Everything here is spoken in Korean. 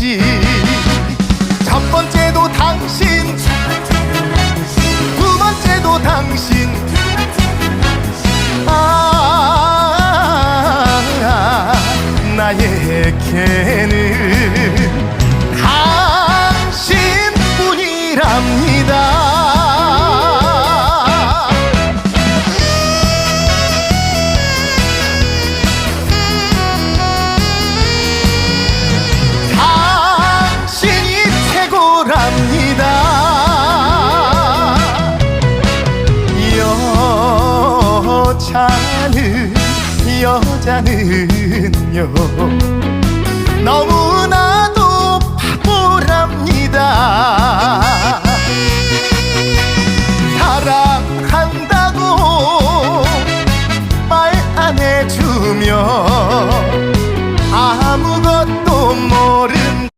당신이지. 첫 번째도 당신. 두 번째도 당신. 아 나에게는 당신뿐이랍니다 합니다. 여자는 여자는요. 너무나도 바보랍니다. 사랑한다고 말 안 해주면 아무것도 모른